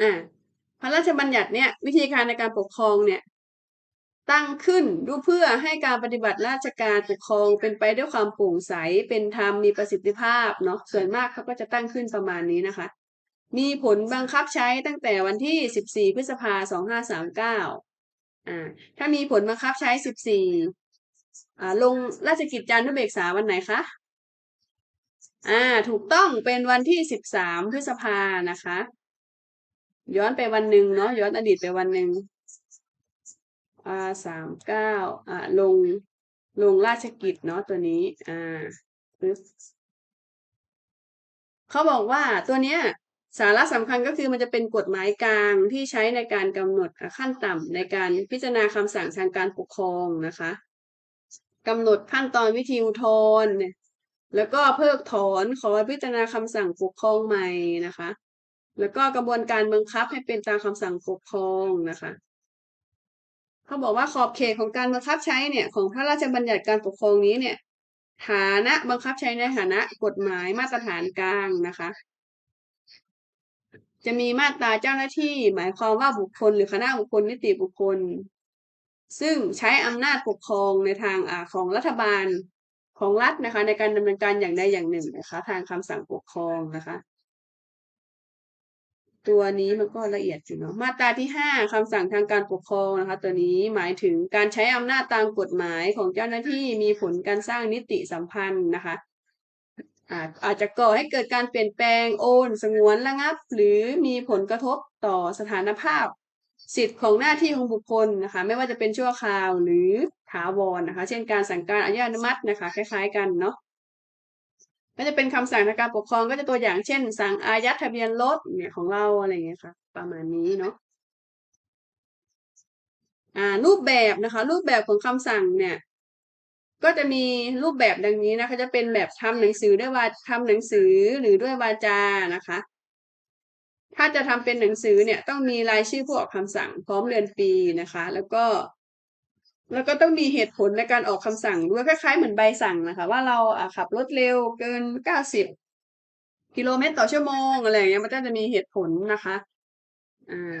อ่าพระราชบัญญัติเนี่ยวิธีการในการปกครองเนี่ยตั้งขึ้นดูเพื่อให้การปฏิบัติราชการปกครองเป็นไปด้วยความโปร่งใสเป็นธรรมมีประสิทธิภาพเนาะส่วนมากเขาก็จะตั้งขึ้นประมาณนี้นะคะ มีผลบังคับใช้ตั้งแต่วันที่ 14 พฤษภาคม 2539อ่าถ้ามีผลบังคับใช้ 14อ่าลงราชกิจจานุเบกษาวันไหนคะอ่าถูกต้องเป็นวันที่ 13 พฤษภานะคะ ย้อนไปวันหนึ่งเนาะย้อนอดีตไปวันหนึ่งอ่าสามเก้าอ่าลงลงราชกิจเนาะตัวนี้อ่าเขาบอกว่าตัวเนี้ยสาระสำคัญก็คือมันจะเป็นกฎหมายกลางที่ใช้ในการกำหนดขั้นต่ำในการพิจารณาคำสั่งทางการปกครองนะคะกำหนดขั้นตอนวิธีอุทธรณ์แล้วก็เพิกถอนขอพิจารณาคำสั่งปกครองใหม่นะคะ แล้วก็กระบวนการบังคับให้เป็นตามคำสั่งปกครองนะคะเขาบอกว่าขอบเขตของการบังคับใช้เนี่ย ของพระราชบัญญัติการปกครองนี้เนี่ย ฐานะบังคับใช้ในฐานะกฎหมายมาตรฐานกลางนะคะ จะมีมาตราเจ้าหน้าที่ หมายความว่าบุคคล หรือคณะบุคคลนิติบุคคล ซึ่งใช้อำนาจปกครองในทางอาของรัฐบาลของรัฐนะคะ ในการดำเนินการอย่างใดอย่างหนึ่งนะคะ ทางคำสั่งปกครองนะคะ ตัวนี้มันก็ละเอียดอยู่เนาะมาตราที่ห้าคำสั่งทางการปกครองนะคะ ตัวนี้หมายถึงการใช้อำนาจตามกฎหมายของเจ้าหน้าที่มีผลการสร้างนิติสัมพันธ์นะคะอาจจะก่อให้เกิดการเปลี่ยนแปลงโอน สงวนระงับ หรือมีผลกระทบต่อสถานภาพ สิทธิ์ของหน้าที่ของบุคคลนะคะ ไม่ว่าจะเป็นชั่วคราวหรือถาวรนะคะ เช่นการสั่งการอนุญาตอนุมัตินะคะ คล้าย ๆ กันเนาะ ก็จะเป็นคำสั่งทางการปกครองก็จะตัวอย่างเช่น สั่งอายัดทะเบียนรถเนี่ยของเราอะไรเงี้ยค่ะ ประมาณนี้เนาะอ่ารูปแบบนะคะ รูปแบบของคำสั่งเนี่ย ก็จะมีรูปแบบดังนี้นะคะ จะเป็นแบบทำหนังสือด้วยวาทำหนังสือหรือด้วยวาจานะคะ ถ้าจะทำเป็นหนังสือเนี่ยต้องมีรายชื่อผู้ออกคำสั่งพร้อมเรือนปีนะคะ แล้วก็ แล้วก็ต้องมีเหตุผลในการออกคำสั่งด้วยคล้ายๆเหมือนใบสั่งนะคะ ว่าเราขับรถเร็วเกินเก้าสิบกิโลเมตรต่อชั่วโมงอะไรอย่างเงี้ยมันก็จะมีเหตุผลนะคะอ่า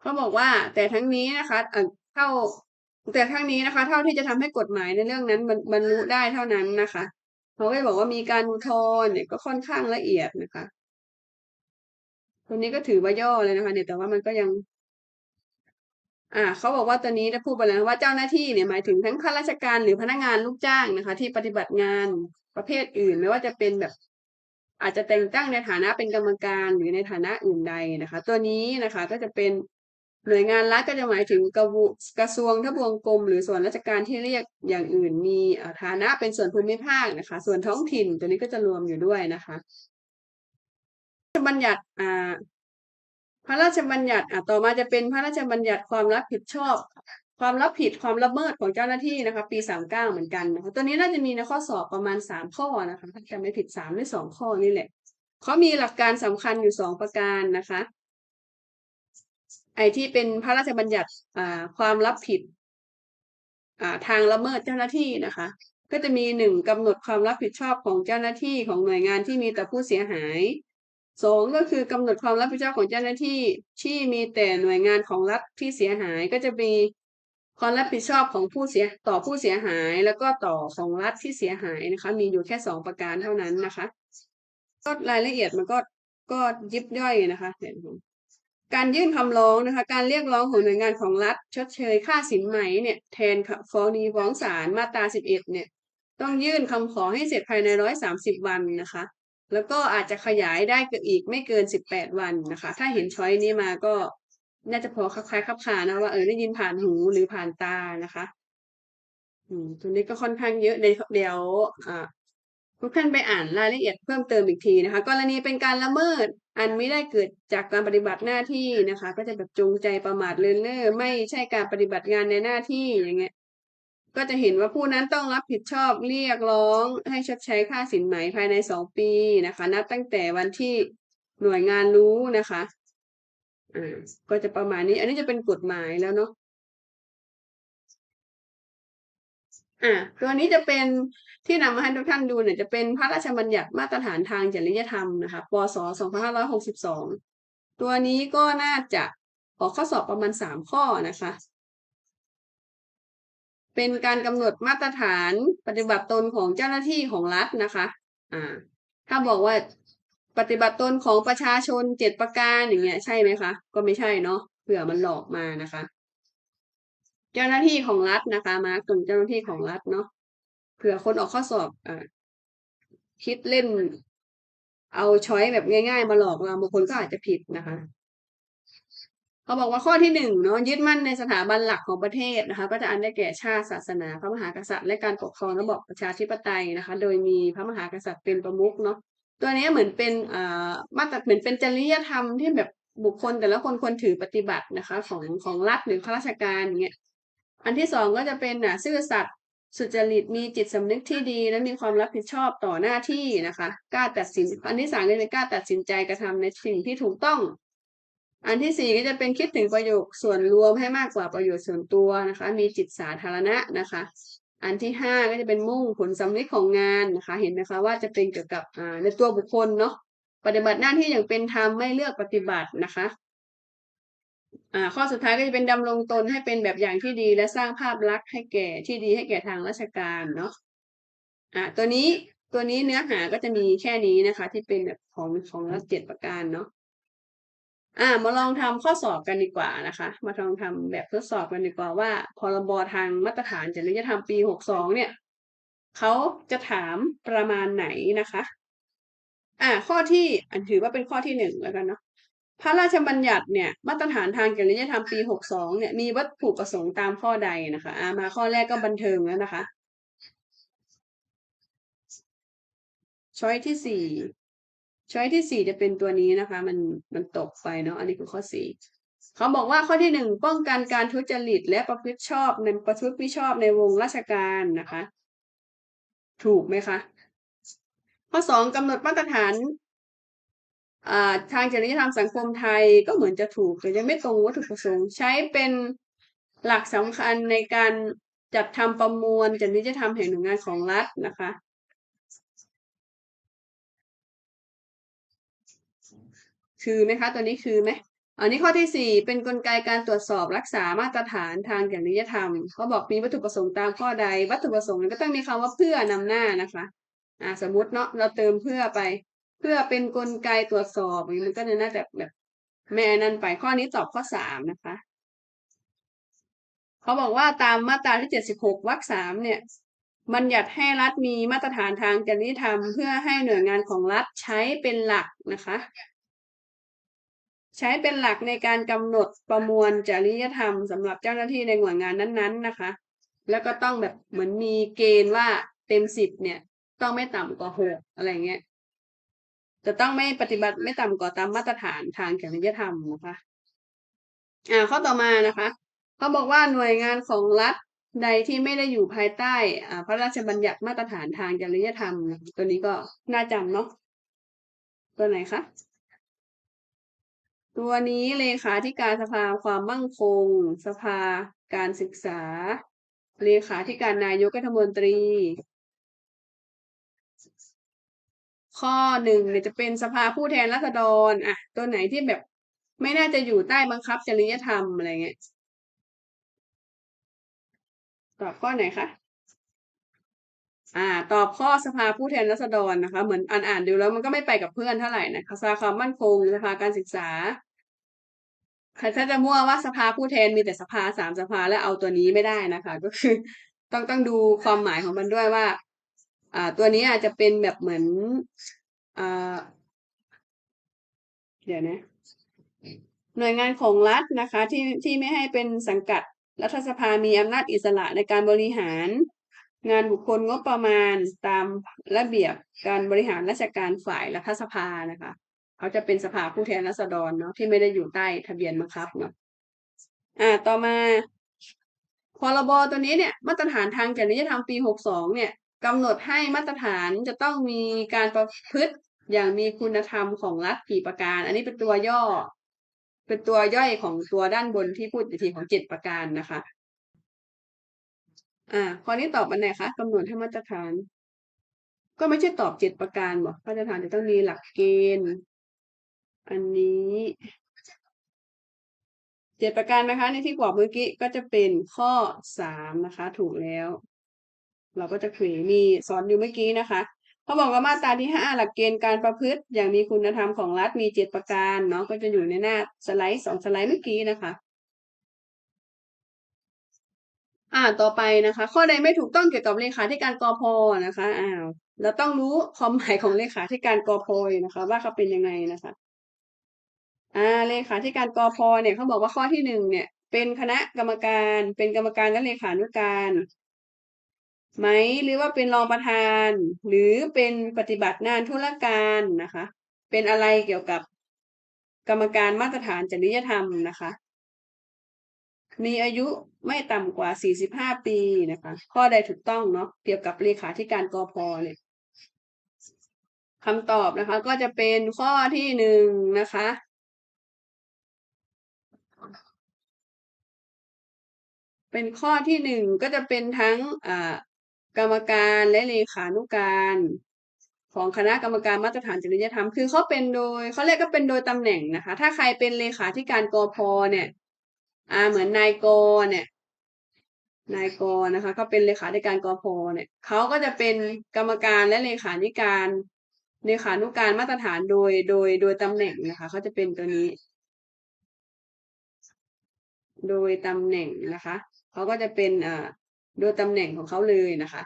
เขาบอกว่า แต่ทั้งนี้นะคะเท่าแต่ทั้งนี้นะคะ เท่าที่จะทำให้กฎหมายในเรื่องนั้นบรรลุได้เท่านั้นนะคะเขาก็บอกว่ามีการอุทธรณ์เนี่ยก็ค่อนข้างละเอียดนะคะตัวนี้ก็ถือว่าย่อเลยนะคะ เนี่ยแต่ว่ามันก็ยัง อ่าเขาบอกว่าตอนนี้ได้พูดไปแล้วว่าเจ้าหน้าที่เนี่ยหมายถึงทั้งข้าราชการหรือพนักงานลูกจ้างนะคะ ที่ปฏิบัติงานประเภทอื่นไม่ว่าจะเป็นแบบ อาจจะแต่งตั้งในฐานะเป็นกรรมการหรือในฐานะอื่นใดนะคะ ตัวนี้นะคะก็จะเป็นหน่วยงานรัฐก็จะหมายถึงกระกระทรวงทบวงกรมหรือส่วนราชการที่เรียกอย่างอื่น มีฐานะเป็นส่วนภูมิภาคนะคะ ส่วนท้องถิ่นตัวนี้ก็จะรวมอยู่ด้วยนะคะบัญญัติอ่า พระราชบัญญัติอะต่อมาจะเป็นพระราชบัญญัติความรับผิดชอบ ความรับผิดความละเมิดของเจ้าหน้าที่นะคะ ปีสามเก้าเหมือนกันนะคะตัวนี้น่าจะมีในข้อสอบประมาณสามข้อนะคะถ้าจำไม่ผิดสามหรือสองข้อนี่แหละเขามีหลักการสำคัญอยู่สองประการนะคะ ไอ้ที่เป็นพระราชบัญญัติอ่าความรับผิดอ่าทางละเมิดเจ้าหน้าที่นะคะก็จะมีหนึ่งกำหนดความรับผิดชอบของเจ้าหน้าที่ของหน่วยงานที่มีต่อผู้เสียหาย สองก็คือกำหนดความรับผิดชอบของเจ้าหน้าที่ที่มีแต่หน่วยงานของรัฐที่เสียหายก็จะมีความรับผิดชอบของผู้เสียต่อผู้เสียหาย แล้วก็ต่อของรัฐที่เสียหายนะคะ มีอยู่แค่สองประการเท่านั้นนะคะก็รายละเอียดมันก็ก็ยิบย่อยนะคะเดี๋ยวการยื่นคำร้องนะคะ การเรียกร้องของหน่วยงานของรัฐ ชดเชยค่าสินไหมเนี่ยแทนฟ้องดีฟ้องศาลมาตราสิบเอ็ดเนี่ย ต้องยื่นคำขอให้เสร็จภายในร้อยสามสิบวันนะคะ แล้วก็อาจจะขยายได้อีกไม่เกินสิบแปดวันนะคะ ถ้าเห็นช้อยนี้มาก็น่าจะพอคล้ายๆคับคานะว่าเออได้ยินผ่านหูหรือผ่านตานะคะอืมตัวนี้ก็ค่อนข้างเยอะเดี๋ยวอ่าทุกท่านไปอ่านรายละเอียดเพิ่มเติมอีกทีนะคะ กรณีเป็นการละเมิด อันไม่ได้เกิดจากการปฏิบัติหน้าที่นะคะ ก็จะแบบจงใจประมาทเลินเล่อไม่ใช่การปฏิบัติงานในหน้าที่อย่างเงี้ย ก็จะเห็นว่าผู้นั้นต้องรับผิดชอบเรียกร้องให้ชดใช้ค่าสินไหมภายในสองปีนะคะ นับตั้งแต่วันที่หน่วยงานรู้นะคะอ่าก็จะประมาณนี้ อันนี้จะเป็นกฎหมายแล้วเนาะอะตัวนี้จะเป็นที่นำมาให้ทุกท่านดูเนี่ยจะเป็นพระราชบัญญัติมาตรฐานทางจริยธรรมนะคะปศ2562 ตัวนี้ก็น่าจะออกข้อสอบประมาณสามข้อนะคะ เป็นการกำหนดมาตรฐานปฏิบัติตนของเจ้าหน้าที่ของรัฐนะคะอ่าถ้าบอกว่าปฏิบัติตนของประชาชนเจ็ดประการอย่างเงี้ยใช่ไหมคะ ก็ไม่ใช่เนาะเผื่อมันหลอกมานะคะ เจ้าหน้าที่ของรัฐนะคะ มาส่วนเจ้าหน้าที่ของรัฐเนาะเผื่อคนออกข้อสอบอ่าคิดเล่น เอาช้อยแบบง่าย ๆ มาหลอกเราบางคนก็อาจจะผิดนะคะ เขาบอกว่าข้อที่หนึ่งเนาะยึดมั่นในสถาบันหลักของประเทศนะคะก็จะอันได้แก่ชาติศาสนา พระมหากษัตริย์และการปกครองระบอบประชาธิปไตยนะคะ โดยมีพระมหากษัตริย์เป็นประมุขเนาะตัวนี้เหมือนเป็นอ่ามาตรเหมือนเป็นจริยธรรมที่แบบบุคคลแต่ละคนควรถือปฏิบัตินะคะของของรัฐหรือข้าราชการอย่างเงี้ยอันที่สองก็จะเป็นอะซื่อสัตย์สุจริตมีจิตสำนึกที่ดี และมีความรับผิดชอบต่อหน้าที่นะคะกล้าตัดสินอันที่สามก็เป็นกล้าตัดสินใจกระทำในสิ่งที่ถูกต้อง อันที่สี่ก็จะเป็นคิดถึงประโยชน์ส่วนรวมให้มากกว่าประโยชน์ส่วนตัวนะคะ มีจิตสาธารณะนะคะ อันที่ห้าก็จะเป็นมุ่งผลสำลิดของงานนะคะ เห็นไหมคะว่าจะเป็นเกี่ยวกับในตัวบุคคลเนาะปฏิบัติหน้าที่อย่างเป็นธรรมไม่เลือกปฏิบัตินะคะอ่าข้อสุดท้ายก็จะเป็นดำรงตนให้เป็นแบบอย่างที่ดี และสร้างภาพลักษณ์ให้แก่ที่ดีให้แก่ทางราชการเนาะอ่าตัวนี้ตัวนี้เนื้อหาก็จะมีแค่นี้นะคะ ที่เป็นแบบของของรัฐเจ็ดประการเนาะ อ่ามาลองทำข้อสอบกันดีกว่านะคะ มาลองทำแบบทดสอบกันดีกว่าว่าพรบทางมาตรฐานจริยธรรมปีหกสองเนี่ยเขาจะถามประมาณไหนนะคะ อ่า ข้อที่อันถือว่าเป็นข้อที่หนึ่งแล้วกันเนาะพระราชบัญญัติเนี่ยมาตรฐานทางจริยธรรมปีหกสองเนี่ยมีวัตถุประสงค์ตามข้อใดนะคะอ่ามาข้อแรกก็บันเทิงแล้วนะคะช้อยที่สี่ ช้อยที่สี่จะเป็นตัวนี้นะคะ มันมันตกไปเนาะอันนี้คือข้อสี่เขาบอกว่าข้อที่หนึ่งป้องกันการทุจริต และประพฤติชอบในประพฤติมิชอบในวงราชการนะคะ ถูกไหมคะ ข้อสองกำหนดมาตรฐานอ่าทางจริยธรรมสังคมไทยก็เหมือนจะถูก แต่ยังไม่ตรงวัตถุประสงค์ใช้เป็นหลักสำคัญในการจัดทำประมวลจริยธรรมแห่งหน่วยงานของรัฐนะคะ คือไหมคะ ตัวนี้คือไหมอันนี้ข้อที่สี่เป็นกลไกการตรวจสอบรักษามาตรฐานทางจริยธรรมเขาบอกมีวัตถุประสงค์ตามข้อใด วัตถุประสงค์ก็ต้องมีคำว่าเพื่อนำหน้านะคะอ่าสมมติเนาะเราเติมเพื่อไป เพื่อเป็นกลไกตรวจสอบมันก็จะน่าจะแบบแม่นั่นไปข้อนี้ตอบข้อสามนะคะเขาบอกว่าตามมาตราที่เจ็ดสิบหกวรรคสามเนี่ยบัญญัติให้รัฐมีมาตรฐานทางจริยธรรม เพื่อให้หน่วยงานของรัฐใช้เป็นหลักนะคะ ใช้เป็นหลักในการกำหนดประมวลจริยธรรมสำหรับเจ้าหน้าที่ในหน่วยงานนั้นๆนะคะ แล้วก็ต้องแบบเหมือนมีเกณฑ์ว่าเต็มสิบเนี่ย ต้องไม่ต่ำกว่าหกอะไรเงี้ยจะต้องไม่ปฏิบัติไม่ต่ำกว่าตามมาตรฐานทางจริยธรรมนะคะอ่าข้อต่อมานะคะเขาบอกว่าหน่วยงานของรัฐใดที่ไม่ได้อยู่ภายใต้อ่าพระราชบัญญัติมาตรฐานทางจริยธรรม ตัวนี้ก็น่าจำเนาะตัวไหนคะ ตัวนี้เลขาธิการสภาความมั่งคง สภาการศึกษา เลขาธิการนายกรัฐมนตรี ข้อหนึ่งเนี่ยจะเป็นสภาผู้แทนราษฎรอะตัวไหนที่แบบไม่น่าจะอยู่ใต้บังคับจริยธรรมอะไรเงี้ยตอบข้อไหนคะ อ่า ตอบข้อสภาผู้แทนราษฎรนะคะ เหมือนอ่านอ่านดูแล้วมันก็ไม่ไปกับเพื่อนเท่าไหร่นะคะสภาความมั่นคงสภาการศึกษาใครถ้าจะมั่วว่าสภาผู้แทนมีแต่สภาสามสภาแล้วเอาตัวนี้ไม่ได้นะคะ ก็คือต้องต้องดูความหมายของมันด้วยว่า อ่า ตัวนี้อาจจะเป็นแบบเหมือนอ่าเดี๋ยวนะ หน่วยงานของรัฐนะคะ ที่ที่ไม่ให้เป็นสังกัดรัฐสภามีอำนาจอิสระในการบริหาร งานบุคคลงบประมาณตามระเบียบการบริหารราชการฝ่ายรัฐสภานะคะ เขาจะเป็นสภาผู้แทนราษฎรเนาะที่ไม่ได้อยู่ใต้ทะเบียนบังคับเนาะอ่าต่อมาพรบตัวนี้เนี่ยมาตรฐานทางจริยธรรมปีหกสองเนี่ยกำหนดให้มาตรฐานจะต้องมีการประพฤติอย่างมีคุณธรรมของรัฐกี่ประการ อันนี้เป็นตัวย่อ เป็นตัวย่อยของตัวด้านบนที่พูดอีกทีของเจ็ดประการนะคะ อ่าข้อนี้ตอบอันไหนคะกำหนดให้มาตรฐาน ก็ไม่ใช่ตอบเจ็ดประการบอกมาตรฐานจะต้องมีหลักเกณฑ์ อันนี้เจ็ดประการนะคะ ในที่บอกเมื่อกี้ก็จะเป็นข้อสามนะคะ ถูกแล้ว เราก็จะคุยมีสอนอยู่เมื่อกี้นะคะเขาบอกว่ามาตราที่ห้าหลักเกณฑ์การประพฤติ อย่างมีคุณธรรมของรัฐมีเจ็ดประการเนาะก็จะอยู่ในหน้าสไลด์สองสไลด์เมื่อกี้นะคะ อ่าต่อไปนะคะ ข้อใดไม่ถูกต้องเกี่ยวกับเลขาธิการกพอนะคะอ้าวเราต้องรู้ความหมายของเลขาธิการกพอนะคะ ว่าเขาเป็นยังไงนะคะอ่าเลขาธิการกพเนี่ยเขาบอกว่าข้อที่หนึ่งเนี่ย เป็นคณะกรรมการ เป็นกรรมการและเลขานุการไหมหรือว่าเป็นรองประธาน หรือเป็นปฏิบัติงานธุรการนะคะ เป็นอะไรเกี่ยวกับกรรมการมาตรฐานจริยธรรมนะคะ มีอายุไม่ต่ำกว่า 45 ปีนะคะ ข้อใดถูกต้องเนาะเกี่ยวกับเลขาธิการกอพเนี่ยคำตอบนะคะ ก็จะเป็นข้อที่หนึ่งนะคะ เป็นข้อที่หนึ่งก็จะเป็นทั้งกรรมการและเลขานุการของคณะกรรมการมาตรฐานจริยธรรม คือเขาเป็นโดยเขาเรียกก็เป็นโดยตำแหน่งนะคะ ถ้าใครเป็นเลขาธิการกอพเนี่ย อ่าเหมือนนายกเนี่ยนายกนะคะก็เป็นเลขาธิการกพเนี่ยเขาก็จะเป็นกรรมการและเลขาธิการเลขานุการมาตรฐานโดยโดยโดยตำแหน่งนะคะเขาจะเป็นตัวนี้ โดยตำแหน่งนะคะเขาก็จะเป็นอ่าโดยตำแหน่งของเขาเลยนะคะ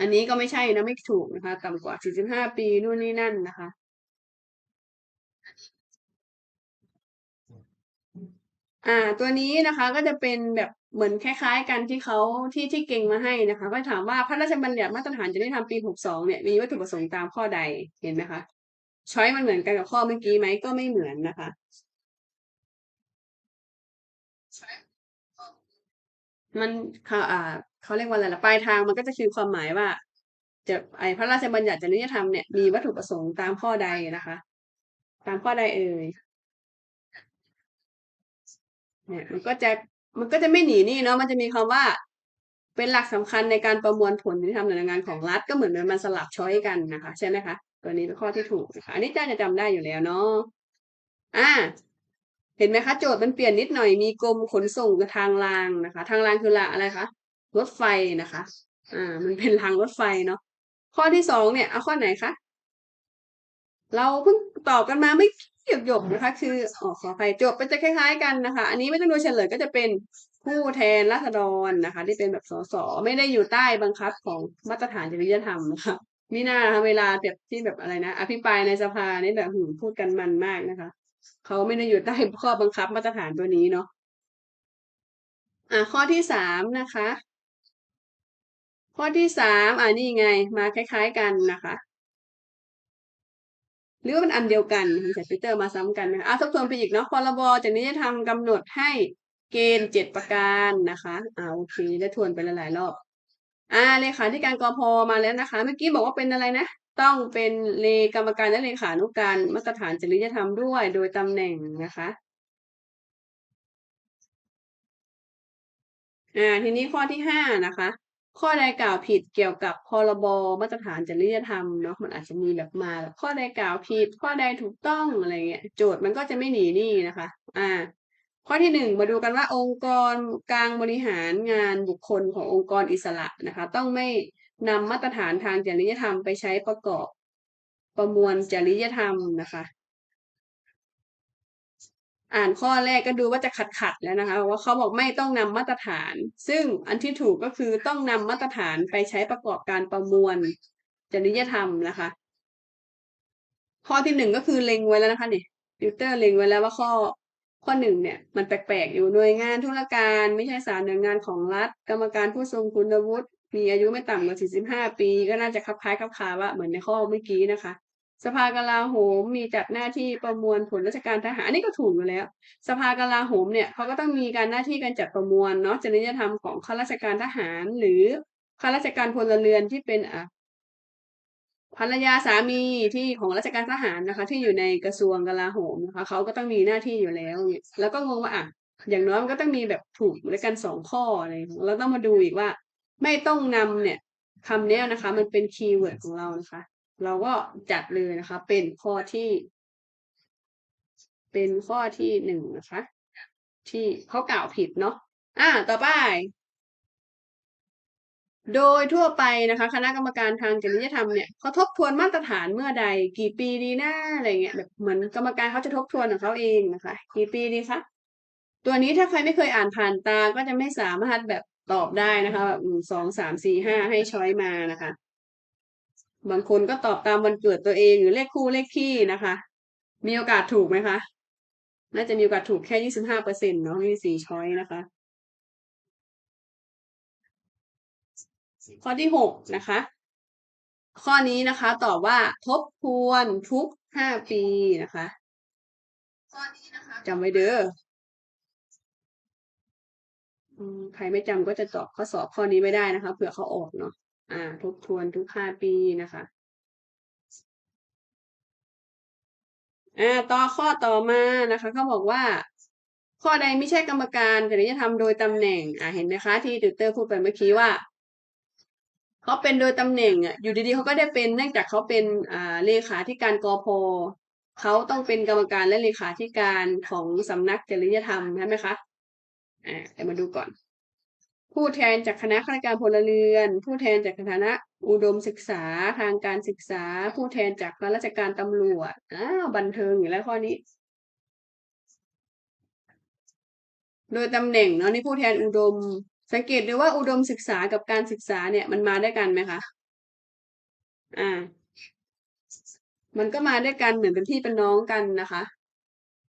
อันนี้ก็ไม่ใช่นะไม่ถูกนะคะ ต่ำกว่า45ปีนู่นนี่นั่นนะคะ อ่า ตัวนี้นะคะก็จะเป็นแบบเหมือนคล้ายๆ กันที่เขาที่ที่เก่งมาให้นะคะ ก็ถามว่าพระราชบัญญัติมาตรฐานจริยธรรมปี 62 เนี่ยมีวัตถุประสงค์ตามข้อใดเห็นไหมคะช้อยมันเหมือนกันกับข้อเมื่อกี้ไหมก็ไม่เหมือนนะคะมันเขาอ่าเขาเรียกว่าอะไรละปลายทางมันก็จะคือความหมายว่า จะไอพระราชบัญญัติจริยธรรมเนี่ยมีวัตถุประสงค์ตามข้อใดนะคะ ตามข้อใดเอ่ย เนี่ยมันก็จะมันก็จะไม่หนีนี่เนาะมันจะมีคำว่า เป็นหลักสำคัญในการประมวลผลที่ทำหน่วยงานของรัฐก็เหมือนมันสลับช้อยกันนะคะ ใช่ไหมคะตัวนี้เป็นข้อที่ถูกนะคะอันนี้จ้าจะจำได้อยู่แล้วเนาะอ่า เห็นไหมคะ โจทย์มันเปลี่ยนนิดหน่อยมีกรมขนส่งกับทางรางนะคะ ทางรางคือละอะไรคะรถไฟนะคะ อ่า มันเป็นรางรถไฟเนาะข้อที่สองเนี่ยเอาข้อไหนคะเราเพิ่ง ตอบกันมาไม่หยกหยกนะคะ คือออขออภัยจบมันจะคล้าย ๆ กันนะคะ อันนี้ไม่ต้องดูเฉลยก็จะเป็นผู้แทนราษฎรนะคะ ที่เป็นแบบสสไม่ได้อยู่ใต้บังคับของมาตรฐานจริยธรรมนะคะมิน่านะคะเวลาแบบที่แบบอะไรนะ อภิปรายในสภานี่แบบหืมพูดกันมันมากนะคะเขาไม่ได้อยู่ใต้ข้อบังคับมาตรฐานตัวนี้เนาะอ่าข้อที่สามนะคะ ข้อที่สามอ่านี่ไง มาคล้าย ๆกันนะคะ หรือว่ามันอันเดียวกันใส่ฟิลเตอร์มาซ้ำกันนะคะอะทบทวนไปอีกเนาะพรบจริยธรรมกำหนดให้เกณฑ์เจ็ดประการนะคะอ่าโอเคได้ทวนไปหลายๆรอบอ่าเลขาธิการกพมาแล้วนะคะ เมื่อกี้บอกว่าเป็นอะไรนะ ต้องเป็นเลกรรมการและเลขานุการมาตรฐานจริยธรรมด้วยโดยตำแหน่งนะคะอ่าทีนี้ข้อที่ห้านะคะ ข้อใดกล่าวผิดเกี่ยวกับพรบมาตรฐานจริยธรรมเนาะมันอาจจะมีแบบมาแบบข้อใดกล่าวผิด ข้อใดถูกต้องอะไรเงี้ยโจทย์มันก็จะไม่หนีนี่นะคะ อ่า ข้อที่หนึ่งมาดูกันว่าองค์กรกลางบริหารงานบุคคลขององค์กรอิสระนะคะ ต้องไม่นำมาตรฐานทางจริยธรรมไปใช้ประกอบประมวลจริยธรรมนะคะ อ่านข้อแรกก็ดูว่าจะขัดขัดแล้วนะคะว่าเขาบอกไม่ต้องนำมาตรฐาน ซึ่งอันที่ถูกก็คือต้องนำมาตรฐานไปใช้ประกอบการประมวล จริยธรรมนะคะ ข้อที่หนึ่งก็คือเล็งไว้แล้วนะคะเนี่ยติวเตอร์เล็งไว้แล้วว่าข้อข้อหนึ่งเนี่ยมันแปลกๆอยู่หน่วยงานธุรการไม่ใช่สารหน่วยงานของรัฐ กรรมการผู้ทรงคุณวุฒิมีอายุไม่ต่ำกว่า 45 ปี ก็น่าจะคลับคล้ายคลับคาว่าเหมือนในข้อเมื่อกี้นะคะ สภากลาโหมมีจัดหน้าที่ประมวลผลราชการทหารอันนี้ก็ถูกอยู่แล้ว สภากลาโหมเนี่ยเขาก็ต้องมีการหน้าที่การจัดประมวลเนาะจริยธรรมของข้าราชการทหาร หรือข้าราชการพลเรือนที่เป็นอะภรรยาสามีที่ของราชการทหารนะคะ ที่อยู่ในกระทรวงกลาโหมนะคะเขาก็ต้องมีหน้าที่อยู่แล้วเนี่ยแล้วก็งงว่าอะอย่างน้อยมันก็ต้องมีแบบถูกด้วยกันสองข้ออะไรเราต้องมาดูอีกว่า ไม่ต้องนำเนี่ยคำเนี้ยนะคะ มันเป็นคีย์เวิร์ดของเรานะคะ เราก็จัดเลยนะคะ เป็นข้อที่ เป็นข้อที่หนึ่งนะคะ ที่เขากล่าวผิดเนาะอ่า ต่อไป โดยทั่วไปนะคะ คณะกรรมการทางจริยธรรมเนี่ยเขาทบทวนมาตรฐานเมื่อใด กี่ปีดีหนะอะไรเงี้ยแบบเหมือนกรรมการเขาจะทบทวนของเขาเองนะคะ กี่ปีดีคะตัวนี้ถ้าใครไม่เคยอ่านผ่านตาก็จะไม่สามารถแบบตอบได้นะคะแบบสองสามสี่ห้าให้ช้อยมานะคะ บางคนก็ตอบตามวันเกิดตัวเองหรือเลขคู่เลขคี่นะคะ มีโอกาสถูกไหมคะ น่าจะมีโอกาสถูกแค่ยี่สิบห้าเปอร์เซ็นต์เนาะมีสี่ช้อยนะคะ ข้อที่หกนะคะ ข้อนี้นะคะตอบว่าทบทวนทุกห้าปีนะคะ ข้อนี้นะคะจำไว้เด้ออืมใครไม่จำก็จะตอบข้อสอบข้อนี้ไม่ได้นะคะเผื่อเขาออกเนาะ อ่าทบทวนทุกห้าปีนะคะอ่าต่อข้อต่อมานะคะเขาบอกว่า ข้อใดไม่ใช่กรรมการจริยธรรมโดยตำแหน่งอ่าเห็นไหมคะ ที่ติวเตอร์พูดไปเมื่อกี้ว่าเขาเป็นโดยตำแหน่งอะอยู่ดีๆเขาก็ได้เป็นเนื่องจากเขาเป็นอ่าเลขาธิการกพเขาต้องเป็นกรรมการและเลขาธิการของสำนักจริยธรรมใช่ไหมคะอ่าเดี๋ยวมาดูก่อน ผู้แทนจากคณะข้าราชการพลเรือน ผู้แทนจากคณะอุดมศึกษาทางการศึกษา ผู้แทนจากราชการตำรวจอ้าวบันเทิงอยู่แล้วข้อนี้ โดยตำแหน่งเนาะนี่ผู้แทนอุดม สังเกตดูว่าอุดมศึกษากับการศึกษาเนี่ยมันมาด้วยกันไหมคะอ่า มันก็มาด้วยกันเหมือนเป็นพี่เป็นน้องกันนะคะ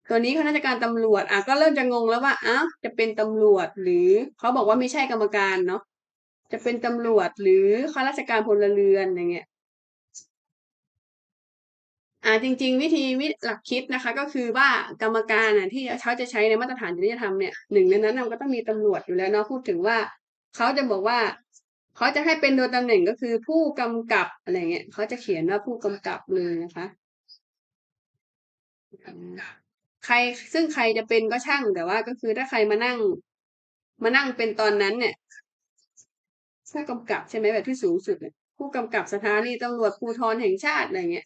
ตัวนี้ข้าราชการตำรวจอะก็เริ่มจะงงแล้วว่าอ้าวจะเป็นตำรวจหรือเขาบอกว่าไม่ใช่กรรมการเนาะจะเป็นตำรวจหรือข้าราชการพลเรือนอย่างเงี้ยอ่าจริง ๆ วิธีวิหลักคิดนะคะ ก็คือว่ากรรมการอะที่เขาจะใช้ในมาตรฐานจริยธรรมเนี่ยหนึ่งในนั้นมันก็ต้องมีตำรวจอยู่แล้วเนาะพูดถึงว่าเขาจะบอกว่าเขาจะให้เป็นโดยตำแหน่งก็คือผู้กำกับอะไรเงี้ยเขาจะเขียนว่าผู้กำกับเลยนะคะ ใครซึ่งใครจะเป็นก็ช่างแต่ว่าก็คือถ้าใครมานั่ง มานั่งเป็นตอนนั้นเนี่ยผู้กำกับใช่ไหมแบบที่สูงสุดเนี่ยผู้กำกับสถานีตำรวจภูธรแห่งชาติอะไรเงี้ย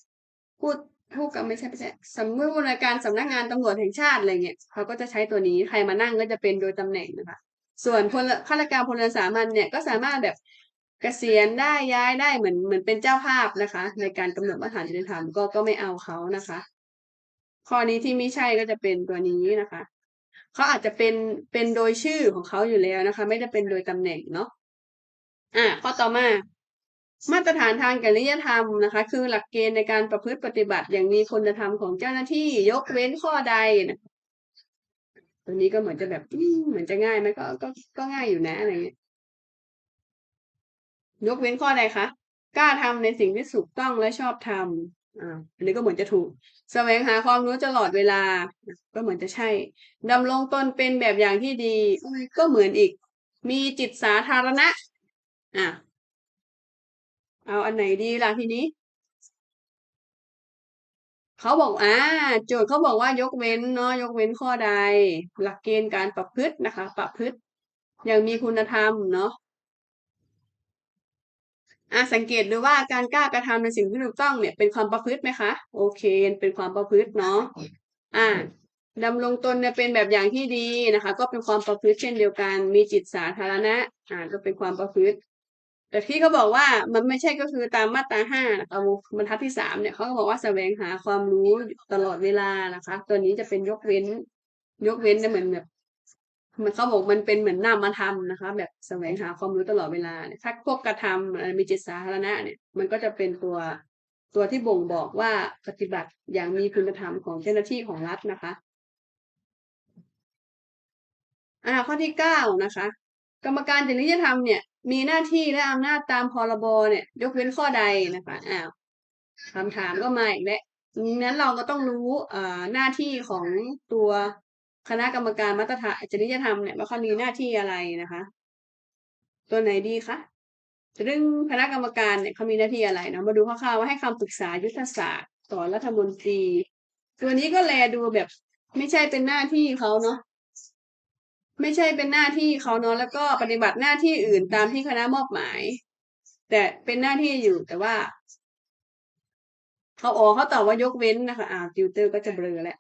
ผู้ผู้กำไม่ใช่ไม่ใช่สำนักบริการสำนักงานตำรวจแห่งชาติอะไรเงี้ยเขาก็จะใช้ตัวนี้ใครมานั่งก็จะเป็นโดยตำแหน่งนะคะ ส่วนพลข้าราชการพลเรือนสามัญเนี่ยก็สามารถแบบเกษียณได้ย้ายได้เหมือนเหมือนเป็นเจ้าภาพนะคะ ในการกำหนดมาตรฐานจริยธรรมก็ก็ไม่เอาเขานะคะ ข้อนี้ที่ไม่ใช่ก็จะเป็นตัวนี้นะคะเขาอาจจะเป็นเป็นโดยชื่อของเขาอยู่แล้วนะคะ ไม่ได้เป็นโดยตำแหน่งเนาะอ่าข้อต่อมา มาตรฐานทางจริยธรรมนะคะ คือหลักเกณฑ์ในการประพฤติปฏิบัติ อย่างมีคุณธรรมของเจ้าหน้าที่ยกเว้นข้อใดนะตัวนี้ก็เหมือนจะแบบเหมือนจะง่ายไหมก็ก็ก็ง่ายอยู่นะอะไรเงี้ยยกเว้นข้อใดคะกล้าทำในสิ่งที่ถูกต้องและชอบทำอ่าอันนี้ก็เหมือนจะถูก แสวงหาความรู้ตลอดเวลา ก็เหมือนจะใช่ดำรงตนเป็นแบบอย่างที่ดีก็เหมือนอีก มีจิตสาธารณะ อะ เอาอันไหนดีล่ะทีนี้เขาบอกอ่าโจทย์เขาบอกว่ายกเว้นเนาะยกเว้นข้อใด หลักเกณฑ์การประพฤตินะคะ ประพฤติอย่างมีคุณธรรมเนาะ อะสังเกตดูว่าการกล้ากระทำในสิ่งที่ถูกต้องเนี่ยเป็นความประพฤติไหมคะ โอเค เป็นความประพฤติเนาะอ่าดำรงตนเนี่ยเป็นแบบอย่างที่ดีนะคะ ก็เป็นความประพฤติเช่นเดียวกัน มีจิตสาธารณะ อ่า ก็เป็นความประพฤติ แต่ที่เขาบอกว่ามันไม่ใช่ก็คือตามมาตราห้านะคะบรรทัดที่สามเนี่ยเขาก็บอกว่าแสวงหาความรู้ตลอดเวลานะคะ ตัวนี้จะเป็นยกเว้น ยกเว้นเนี่ยเหมือนแบบ มันเขาบอกมันเป็นเหมือนนามธรรมนะคะ แบบแสวงหาความรู้ตลอดเวลาเนี่ยถ้าพวกกระทำมีจิตสาธารณะเนี่ย มันก็จะเป็นตัวตัวที่บ่งบอกว่าปฏิบัติอย่างมีคุณธรรมของเจ้าหน้าที่ของรัฐนะคะอ่าข้อที่เก้านะคะ กรรมการจริยธรรมเนี่ย มีหน้าที่และอำนาจตามพรบเนี่ย ยกเว้นข้อใดนะคะอ้าวคำถามก็มาอีกแล้วนั้นเราก็ต้องรู้อ่าหน้าที่ของตัว คณะกรรมการมาตรฐานจริยธรรมเนี่ยว่าเขามีหน้าที่อะไรนะคะ ตัวไหนดีคะเรื่องคณะกรรมการเนี่ยเขามีหน้าที่อะไรนะมาดูคร่าวๆว่าให้คำปรึกษายุทธศาสตร์ต่อรัฐมนตรี ตัวนี้ก็แลดูแบบ ไม่ใช่เป็นหน้าที่เขาเนาะไม่ใช่เป็นหน้าที่เขาเนาะแล้วก็ปฏิบัติหน้าที่อื่นตามที่คณะมอบหมาย แต่เป็นหน้าที่อยู่แต่ว่าเขาอ๋อเขาตอบว่ายกเว้นนะคะอ่าติวเตอร์ก็จะเบลอแหล้ว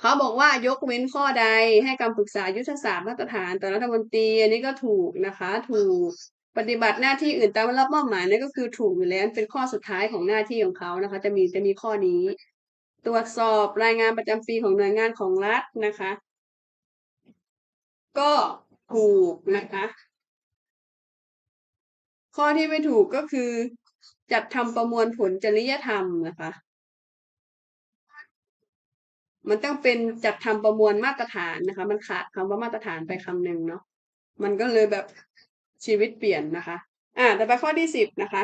เขาบอกว่ายกเว้นข้อใดให้คำปรึกษายุทธศาสตร์มาตรฐานต่อรัฐมนตรีอันนี้ก็ถูกนะคะ ถูกปฏิบัติหน้าที่อื่นตามรับมอบหมายนี่นก็คือถูกอยู่แล้วเป็นข้อสุดท้ายของหน้าที่ของเขานะคะ จะมีจะมีข้อนี้ ตรวจสอบรายงานประจำปีของหน่วยงานของรัฐนะคะ ก็ถูกนะคะ ข้อที่ไม่ถูกก็คือ จัดทำประมวลผลจริยธรรมนะคะ มันต้องเป็นจัดทำประมวลมาตรฐานนะคะ มันขาดคำว่ามาตรฐานไปคำหนึ่งเนาะมันก็เลยแบบชีวิตเปลี่ยนนะคะ อ่าต่อไปข้อที่สิบนะคะ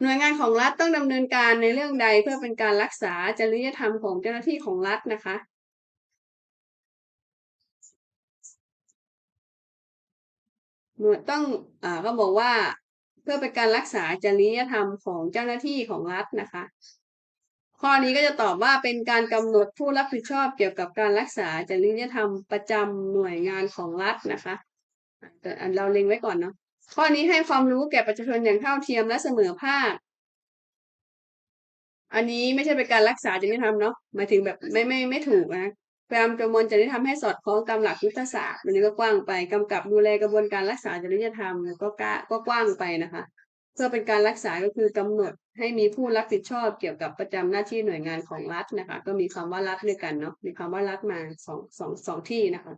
หน่วยงานของรัฐต้องดำเนินการในเรื่องใดเพื่อเป็นการรักษาจริยธรรมของเจ้าหน้าที่ของรัฐนะคะหน่วยต้องอ่าก็บอกว่าเพื่อเป็นการรักษาจริยธรรมของเจ้าหน้าที่ของรัฐนะคะ ข้อนี้ก็จะตอบว่าเป็นการกำหนดผู้รับผิดชอบเกี่ยวกับการรักษาจริยธรรมประจำหน่วยงานของรัฐนะคะแต่เราเล็งไว้ก่อนเนาะข้อนี้ให้ความรู้แก่ประชาชนอย่างเท่าเทียมและเสมอภาค อันนี้ไม่ใช่เป็นการรักษาจริยธรรมเนาะหมายถึงแบบไม่ไม่ไม่ถูกนะพยายามประมวลจริยธรรมให้สอดคล้องตามหลักยุทธศาสตร์อันนี้ก็กว้างไปกำกับดูแลกระบวนการรักษาจริยธรรมก็กะก็กว้างไปนะคะ เพื่อเป็นการรักษาก็คือกำหนดให้มีผู้รับผิดชอบเกี่ยวกับประจำหน้าที่หน่วยงานของรัฐนะคะ ก็มีคำว่ารัฐด้วยกันเนาะมีคำว่ารัฐมาสองสองสองที่นะคะ